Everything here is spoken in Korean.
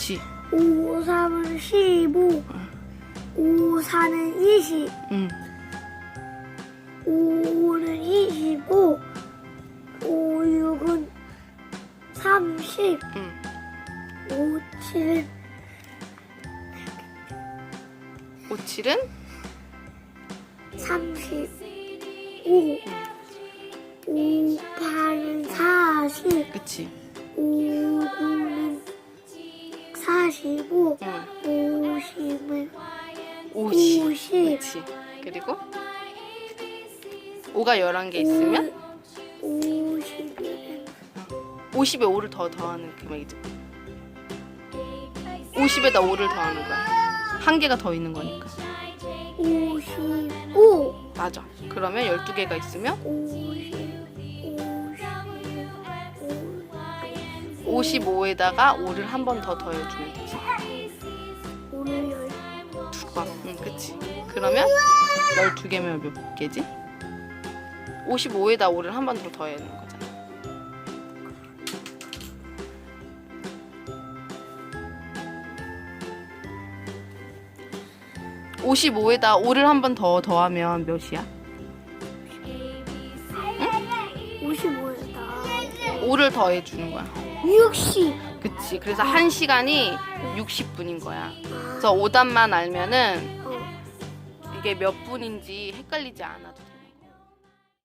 그치. 5, 3은 15, 5, 4는 20, 응. 5는 25, 5, 6은 30, 응. 5, 7은 5, 7은 35, 5, 8은 40, 그치. 5, 9는 45, 응. 50은 50. 50. 그치. 그리고 5가 11개 있으면 50은 50에 5를 더 더하는 금액이지. 50에다 5를 더하는 거야. 한 개가 더 있는 거니까. 55, 맞아. 그러면 12개가 있으면 50, 55에다가 5를 한 번 더 더해주면 되지. 오늘 열 두 번. 응, 그치. 그러면 12개면 몇 개지? 55에다 5를 한 번 더 더해야 하는 거잖아. (55에다 5를 한 번 더 더하면 몇이야? 55에다 5를 더해 주는 거야. 60. 그치. 그래서 한 시간이 60분인 거야. 그래서 오답만 알면은 어, 이게 몇 분인지 헷갈리지 않아도 돼